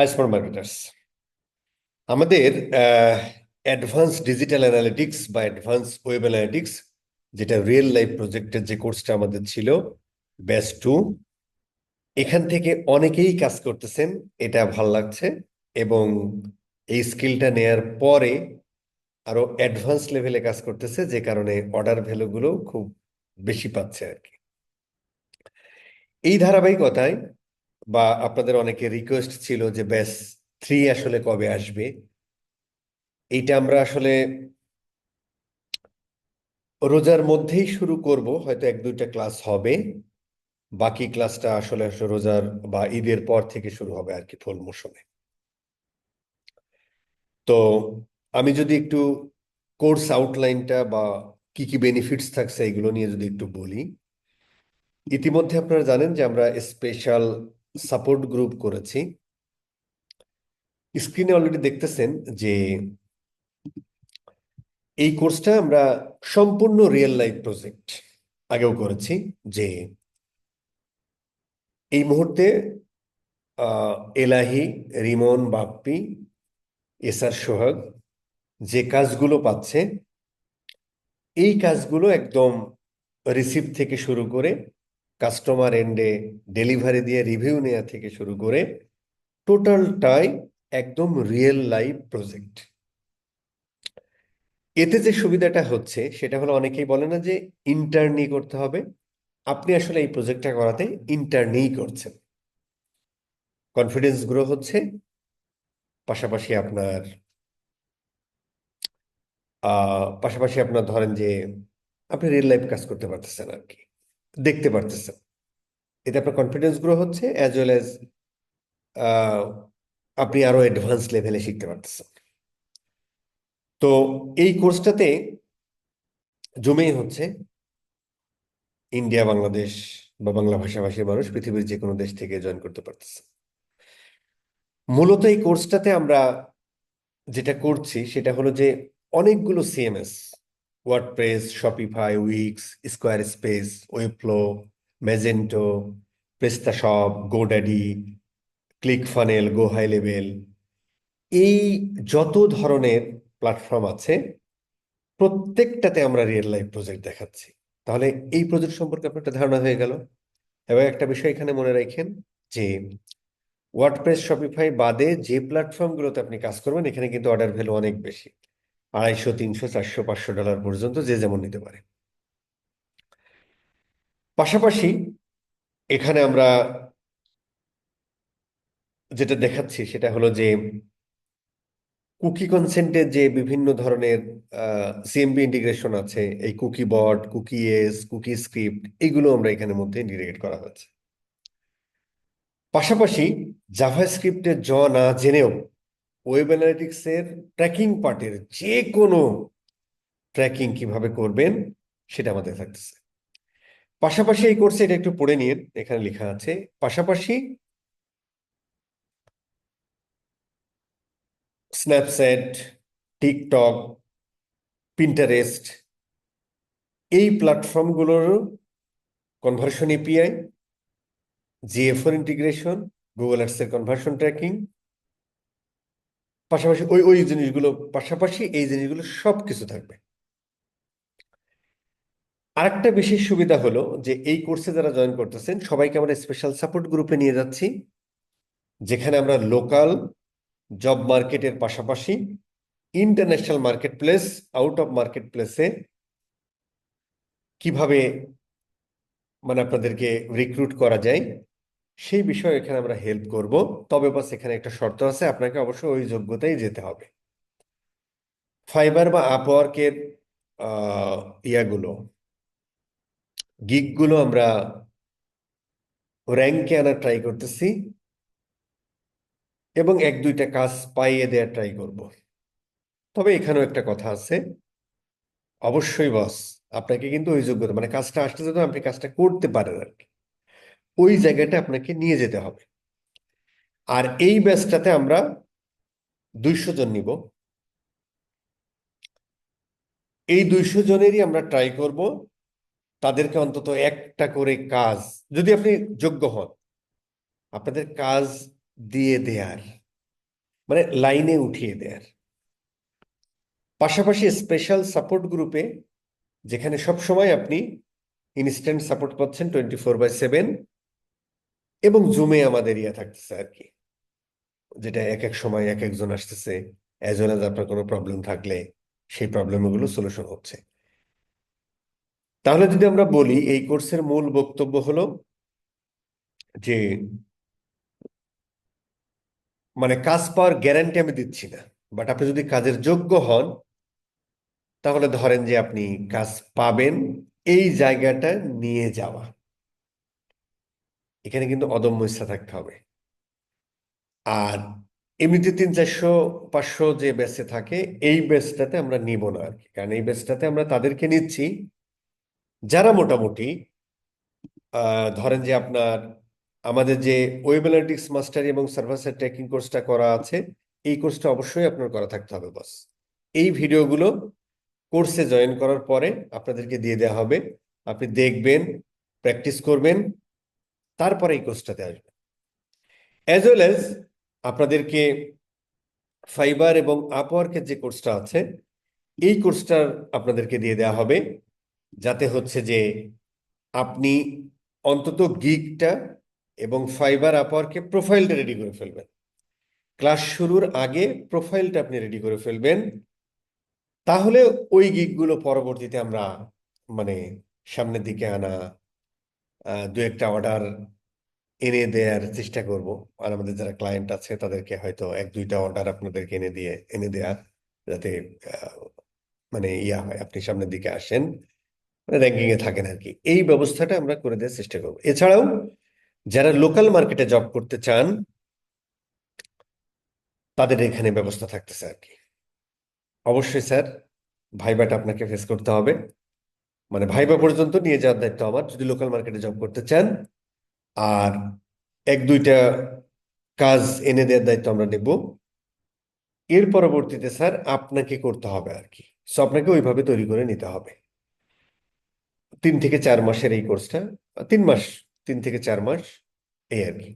High marketers আমাদের advance digital analytics বা advance web analytics যেটা রিয়েল লাইফ প্রজেক্টের যে কোর্সটা আমাদের ছিল ব্যাচ টু এখান থেকে অনেকেই কাজ করতেছেন, এটা ভালো লাগছে, এবং এই স্কিলটা নেয়ার পরে আরও অ্যাডভান্স লেভেলে কাজ করতেছে, যে কারণে অর্ডার ভ্যালুগুলো খুব বেশি পাচ্ছে আর কি। এই ধারাবাহিকতায় বা আপনাদের অনেকে রিকোয়েস্ট ছিল যে, ব্যাস থ্রি আসলে কবে আসবে? এইটা আমরা আসলে রোজার মধ্যেই শুরু করব, হয়তো এক দুইটা ক্লাস হবে। বাকি ক্লাসটা আসলে রোজার বা ঈদের পর থেকে শুরু হবে আর কি ফুল মৌসুমে তো আমি যদি একটু কোর্স আউটলাইনটা বা কি কি বেনিফিটস থাকছে, এগুলো নিয়ে যদি একটু বলি। ইতিমধ্যে আপনারা জানেন যে, আমরা স্পেশাল সাপোর্ট গ্রুপ করেছি। স্ক্রিনে অলরেডি দেখতেছেন যে এই কোর্সটা আমরা সম্পূর্ণ রিয়েল লাইফ প্রজেক্ট আগেও করেছি যে এই মুহূর্তে এলাহি, রিমন, বাপ্পি এসআর সোহাগ যে কাজগুলো পাচ্ছে, এই কাজগুলো একদম রিসিভ থেকে শুরু করে কাস্টমার এন্ডে ডেলিভারি দিয়ে রিভিউ নেওয়া থেকে শুরু করে টোটালটাই একদম রিয়েল লাইফ প্রজেক্ট। এতে যে সুবিধাটা হচ্ছে, সেটা হলো অনেকেই বলে না যে ইন্টার্নি করতে হবে। আপনি আসলে এই প্রজেক্টটা করাতে ইন্টার্নি করছেন। কনফিডেন্স গ্রো হচ্ছে, পাশাপাশি আপনার পাশাপাশি আপনার ধরেন যে আপনি রিয়েল লাইফ কাজ করতে পারতেছেন আর কি। দেখতে পারতেছেন এতে আপনার কনফিডেন্স গ্রো হচ্ছে অ্যাজ ওয়েল অ্যাজ আপনি আরও অ্যাডভান্স লেভেলে শিখতে পারতেছেন। তো এই কোর্সটাতে জমেই হচ্ছে ইন্ডিয়া বাংলাদেশ বা বাংলা ভাষাভাষীর মানুষ পৃথিবীর যে কোনো দেশ থেকে জয়েন করতে পারতেছে। মূলত এই কোর্সটাতে আমরা যেটা করছি সেটা হলো যে অনেকগুলো CMS WordPress Shopify Wix Squarespace Webflow Magento PrestaShop GoDaddy ClickFunnels GoHighLevel এই যত ধরনের প্ল্যাটফর্ম আছে, প্রত্যেকটাতে আমরা রিয়েল লাইফ প্রজেক্ট দেখাচ্ছি। তাহলে এই প্রজেক্ট সম্পর্কে আপনার একটা ধারণা হয়ে গেল। এবং একটা বিষয় এখানে মনে রাখেন যে ওয়ার্ডপ্রেস শপিফাই বাদে যে প্ল্যাটফর্মগুলোতে আপনি কাজ করবেন, এখানে কিন্তু অর্ডার ভ্যালু অনেক বেশি। আড়াইশো, তিনশো, চারশো, পাঁচশো ডলার পর্যন্ত যে যেমন নিতে পারে। পাশাপাশি এখানে আমরা যেটা দেখাচ্ছি সেটা হলো যে কুকি কনসেন্টের যে বিভিন্ন ধরনের সিএমবি ইন্টিগ্রেশন আছে, এই Cookiebot CookieYes, cookie script এগুলো আমরা এখানে মধ্যে ইন্টিগ্রেট করা হয়েছে। পাশাপাশি জাভা স্ক্রিপ্টের জ না জেনেও ওয়েব অ্যানালিটিক্সের ট্র্যাকিং পার্টের যে কোনো ট্র্যাকিং কীভাবে করবেন, সেটা আমাদের থাকতেছে। পাশাপাশি এই কোর্সে এটা একটু পড়ে নিন এখানে লেখা আছে, পাশাপাশি স্ন্যাপচ্যাট টিকটক পিন্টারেস্ট এই প্ল্যাটফর্মগুলোর কনভার্সন এপিআই জিএফওর ইন্টিগ্রেশন গুগল অ্যাডসের কনভার্সন ট্র্যাকিং পাশাপাশি ওই ওই জিনিসগুলো, পাশাপাশি এই জিনিসগুলো সব কিছু থাকবে। আরেকটা বিশেষ সুবিধা হলো যে এই কোর্সে যারা জয়েন করতেছেন, সবাইকে আমরা স্পেশাল সাপোর্ট গ্রুপে নিয়ে যাচ্ছি, যেখানে আমরা লোকাল জব মার্কেটের পাশাপাশি international marketplace out of market প্লেসে কীভাবে মানে আপনাদেরকে রিক্রুট করা যায় সেই বিষয়ে এখানে আমরা হেল্প করব। তবে বাস এখানে একটা শর্ত আছে, আপনাকে অবশ্যই ওই যোগ্যতায় যেতে হবে। ফাইবার বা আপওয়ার্কের ইয়াগুলো গিকগুলো আমরা র্যাঙ্কে আনার ট্রাই করতেছি এবং এক, দুইটা কাজ পাইয়ে দেওয়ার ট্রাই করব। তবে এখানেও একটা কথা আছে, অবশ্যই বস আপনাকে কিন্তু ওই যোগ্যতা মানে কাজটা আসতে যেত আপনি কাজটা করতে পারেন আর কি। ওই জায়গাটা আপনাকে নিয়ে যেতে হবে। আর এই ব্যাচটাতে আমরা দুইশো জন নিব। এই দুইশো জনেরই আমরা ট্রাই করব। তাদেরকে অন্তত একটা করে কাজ, যদি আপনি যোগ্য হন, আপনাদের কাজ দিয়ে দেয়ার মানে লাইনে উঠিয়ে দেয়ার। পাশাপাশি স্পেশাল সাপোর্ট গ্রুপে যেখানে সব সময় আপনি ইনস্ট্যান্ট সাপোর্ট পাচ্ছেন টোয়েন্টি ফোর বাই সেভেন এবং জুমে আমাদের ইয়ে থাকতেছে আর কি যেটা এক এক সময় এক একজন আসতেছে অ্যাজ ওয়েল অ্যাজ আপনার কোনো প্রবলেম থাকলে সেই প্রবলেমগুলো সলিউশন হচ্ছে। তাহলে যদি আমরা বলি, এই কোর্সের মূল বক্তব্য হলো যে মানে কাজ পাওয়ার গ্যারান্টি আমি দিচ্ছি না বাট আপনি যদি কাজের যোগ্য হন, তাহলে ধরেন যে আপনি কাজ পাবেন এই জায়গাটা নিয়ে যাওয়া। এখানে কিন্তু অদম্য ইচ্ছা থাকতে হবে। আর এমনিতে তিন চারশো, পাঁচশো যে ব্যাচে থাকে, এই ব্যাচটাতে আমরা নিব না আর কি কারণ এই ব্যাচটাতে আমরা তাদেরকে নিচ্ছি, যারা মোটামুটি ধরেন যে আপনার আমাদের যে ওয়েব অ্যানালিটিক্স মাস্টারি এবং সার্ভার সাইড ট্র্যাকিং কোর্সটা করা আছে, এই কোর্সটা অবশ্যই আপনার করা থাকতে হবে বস এই ভিডিওগুলো কোর্সে জয়েন করার পরে আপনাদেরকে দিয়ে দেওয়া হবে। আপনি দেখবেন প্র্যাকটিস করবেন তারপরে এই কোর্সটাতে আসবেন অ্যাজ ওয়েল অ্যাজ আপনাদেরকে ফাইবার এবং আপওয়ার্কের যে কোর্সটা আছে, এই কোর্সটার আপনাদেরকে দিয়ে দেওয়া হবে, যাতে হচ্ছে যে আপনি অন্তত গিগটা এবং ফাইবার আপওয়ার্কে প্রোফাইলটা রেডি করে ফেলবেন। ক্লাস শুরুর আগে প্রোফাইলটা আপনি রেডি করে ফেলবেন। তাহলে ওই গিগগুলো পরবর্তীতে আমরা মানে সামনের দিকে আনা দু একটা অর্ডার এনে দেওয়ার চেষ্টা করব। আর আমাদের যারা ক্লায়েন্ট আছে, তাদেরকে হয়তো এক, দুইটা অর্ডার আপনাদেরকে এনে দিয়ে, এনে দেওয়া যাতে মানে ইয়া হয়, আপনি সামনের দিকে আসেন। মানে র্যাঙ্কিং এ থাকেন আর কি। এই ব্যবস্থাটা আমরা করে দেওয়ার চেষ্টা করব। এছাড়াও, যারা লোকাল মার্কেটে জব করতে চান, তাদের এখানে ব্যবস্থা থাকতেছে আর কি। অবশ্যই স্যার ভাইবাটা আপনাকে ফেস করতে হবে। মানে ভাইবা পর্যন্ত নিয়ে যাওয়ার দায়িত্ব আমার, যদি লোকাল মার্কেটে জব করতে চান। আর এক, দুইটা কাজ এনে দেওয়ার দায়িত্ব আমরা নেব। এর পরবর্তীতে স্যার আপনাকে করতে হবে আর কি। সো আপনাকে ওইভাবে তৈরি করে নিতে হবে। তিন থেকে চার মাসের এই কোর্সটা তিন মাস, তিন থেকে চার মাস এই আর কি।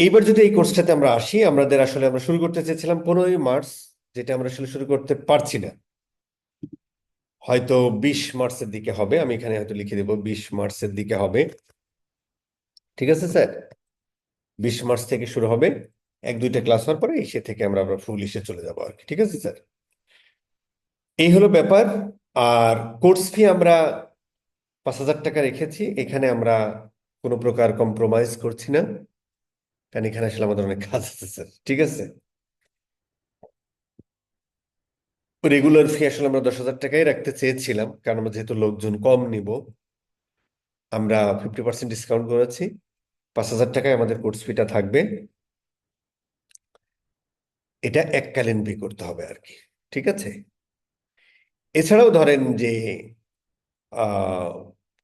এইবার যদি এই কোর্সটাতে আমরা আসি, আমাদের আসলে আমরা শুরু করতে চেয়েছিলাম পনেরোই মার্চ, যেটা আমরা আসলে শুরু করতে পারছি না। হয়তো বিশ মার্চের দিকে হবে, আমি এখানে হয়তো লিখে দেবো বিশ মার্চের দিকে হবে। ঠিক আছে স্যার? বিশ মার্চ থেকে শুরু হবে, এক দুইটা ক্লাস হওয়ার পরে এসে থেকে আমরা আমরা ফুল ইসে চলে যাব আর কি। ঠিক আছে স্যার? এই হলো ব্যাপার। আর কোর্স ফি আমরা পাঁচ হাজার টাকা রেখেছি, এখানে আমরা কোনো প্রকার কম্প্রোমাইজ করছি না। কারণ এখানে আসলে আমাদের অনেক কাজ আছে স্যার। ঠিক আছে? রেগুলার ফি আসলে আমরা দশ হাজার টাকাই রাখতে চেয়েছিলাম, কারণ আমরা যেহেতু লোকজন কম নিব, আমরা ফিফটি পার্সেন্ট ডিসকাউন্ট করেছি। পাঁচ হাজার টাকায় আমাদের কোর্স ফিটা থাকবে। এটা এককালীন পে করতে হবে আর কি, ঠিক আছে? এছাড়াও ধরেন যে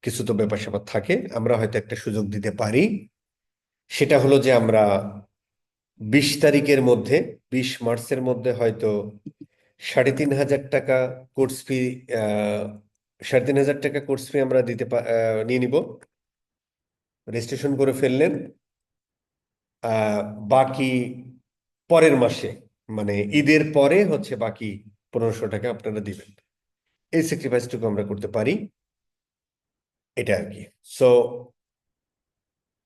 কিছু তো ব্যাপার স্যাপার থাকে, আমরা হয়তো একটা সুযোগ দিতে পারি। সেটা হলো যে আমরা বিশ তারিখের মধ্যে, বিশ মার্চের মধ্যে হয়তো সাড়ে তিন হাজার টাকা কোর্স ফি সাড়ে তিন হাজার টাকা কোর্স ফি আমরা দিতে নিয়ে নিব। রেজিস্ট্রেশন করে ফেললেন। বাকি পরের মাসে মানে ঈদের পরে হচ্ছে বাকি পনেরোশো টাকা আপনারা দিবেন। এই স্যাক্রিফাইসটুকু আমরা করতে পারি। এটা আর কি। সো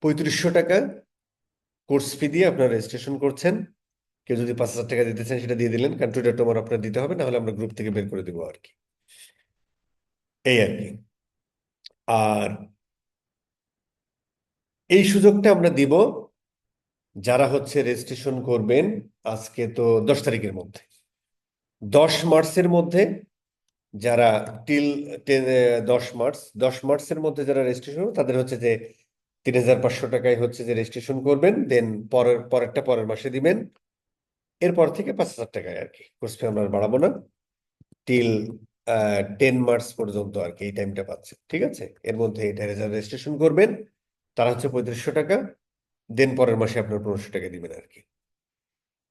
পঁয়ত্রিশশো টাকা কোর্স ফি দিয়ে আপনারা রেজিস্ট্রেশন করছেন। কেউ যদি পাঁচ হাজার টাকা দিতে চান সেটা দিয়ে দিলেন। কারণ টুইটার তোমার আপনার দিতে হবে না হলে আমরা গ্রুপ থেকে বের করে দেবো আর কি। এই আর কি। আর এই সুযোগটা আমরা দিব, যারা হচ্ছে রেজিস্ট্রেশন করবেন আজকে তো দশ তারিখের মধ্যে। দশ মার্চের মধ্যে যারা টিল দশ মার্চ, দশ মার্চের মধ্যে যারা রেজিস্ট্রেশন তাদের হচ্ছে যে তিন হাজার পাঁচশো টাকায় হচ্ছে যে রেজিস্ট্রেশন করবেন দেন পরের, পরেরটা পরের মাসে দিবেন। এরপর থেকে পাঁচ হাজার টাকায় আর কি। কোর্স ফি আমরা বাড়াবো না। টিল টেন মার্চ পর্যন্ত আর কি এই টাইমটা পাচ্ছে ঠিক আছে? এর মধ্যে এটা রেজিস্ট্রেশন করবেন, তারা হচ্ছে পঁয়ত্রিশশো টাকা দেন পরের মাসে আপনার পনেরোশো টাকা দিবেন আর কি।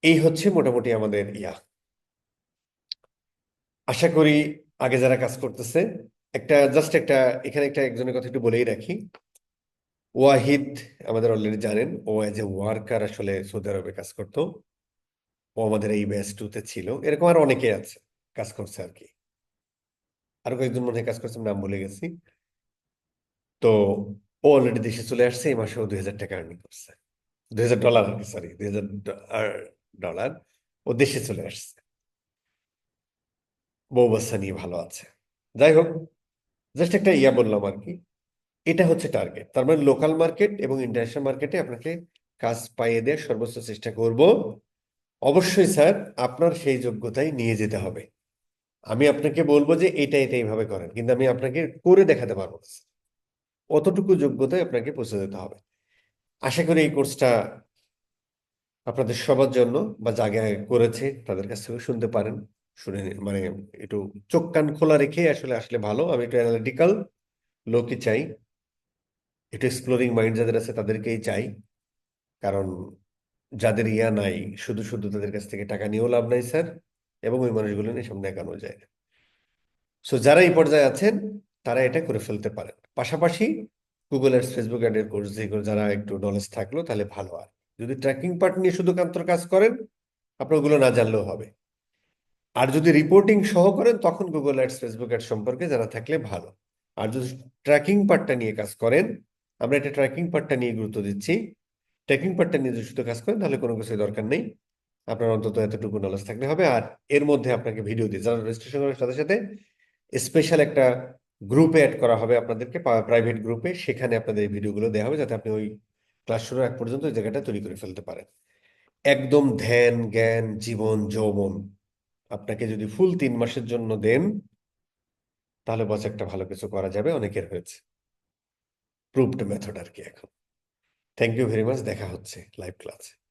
এই হচ্ছে মোটামুটি আমাদের ইয়া। আশা করি আগে যারা কাজ করতেছে, একটা জাস্ট একটা, এখানে একটা একজনের কথা একটু বলেই রাখি। ওয়াহিদ আমাদের অলরেডি জানেন, ও এজ এ ওয়ার্কার আসলে সৌদি আরবে কাজ করতো। ও আমাদের এই ব্যাচ টুতে ছিল। এরকম আর অনেকে আছে, কাজ করছে আর কি। আরও কয়েকজন মনে কাজ করছে নাম ভুলে গেছি। তো ও অলরেডি দেশে চলে আসছে, এই মাসে ও দুই হাজার টাকা আর্নিং করছে। দুই হাজার ডলার আর কি সরি দুই হাজার ডলার ও দেশে চলে আসছে। বউ বাচ্চা নিয়ে ভালো আছে। যাই হোক জাস্ট একটা ইয়া বললাম আর কি। এটা হচ্ছে টার্গেট তার মানে লোকাল মার্কেট এবং ইন্টারন্যাশনাল মার্কেটে আপনাকে কাজ পাইয়ে দেওয়ার সর্বোচ্চ চেষ্টা করব। অবশ্যই স্যার, আপনার সেই যোগ্যতাই নিয়ে যেতে হবে আমি আপনাকে বলব যে এটা এটা এইভাবে করেন, কিন্তু আমি আপনাকে করে দেখাতে পারব না। অতটুকু যোগ্যতায় আপনাকে পৌঁছে যেতে হবে আশা করি এই কোর্সটা আপনাদের সবার জন্য বা যারা করেছে তাদের কাছ থেকে শুনতে পারেন, শুনে। মানে একটু চোখ কান খোলা রেখে আসলে আসলে ভালো আমি একটু অ্যানালিটিক্যাল লোকই চাই, একটু এক্সপ্লোরিং মাইন্ড যাদের আছে তাদেরকেই চাই, কারণ যাদের ইয়া নাই, শুধু শুধু তাদের কাছ থেকে টাকা নিয়েও লাভ নাই, স্যার, এবং ওই মানুষগুলো নিয়ে সামনে এগানো যায়। না সো যারা এই পর্যায়ে আছেন, তারা এটা করে ফেলতে পারেন। পাশাপাশি গুগল অ্যাডস ফেসবুক অ্যাডের কোর্স যেগুলো যারা একটু নলেজ থাকল, তাহলে ভালো আর। যদি ট্র্যাকিং পার্ট নিয়ে শুধু কান্তর কাজ করেন আপনার ওগুলো না জানলেও হবে। আর যদি রিপোর্টিং সহ করেন, তখন গুগল অ্যাডস ফেসবুক অ্যাড সম্পর্কে জানা থাকলে ভালো। আর যদি ট্র্যাকিং পার্টটা নিয়ে কাজ করেন, আমরা এটা ট্র্যাকিং পার্টটা নিয়ে গুরুত্ব দিচ্ছি। ট্র্যাকিং পার্টটা যদি শুধু কাজ করেন তাহলে কোনো কিছু দরকার নেই। আপনার অন্তত এতটুকু নলেজ থাকলে হবে। আর এর মধ্যে আপনাকে ভিডিও দিয়ে যারা রেজিস্ট্রেশন করার সাথে সাথে স্পেশাল একটা গ্রুপে অ্যাড করা হবে আপনাদেরকে প্রাইভেট গ্রুপে সেখানে আপনাদের এই ভিডিওগুলো দেওয়া হবে যাতে আপনি ওই ক্লাস শুরুর আগ পর্যন্ত ওই জায়গাটা তৈরি করে ফেলতে পারেন। একদম ধ্যান, জ্ঞান, জীবন, যৌবন আপনাকে যদি ফুল তিন মাসের জন্য দেন, তাহলে বস একটা ভালো কিছু করা যাবে। অনেকের হয়েছে। প্রুভড মেথড আর কি এখন। থ্যাংক ইউ ভেরি মাচ দেখা হচ্ছে লাইভ ক্লাসে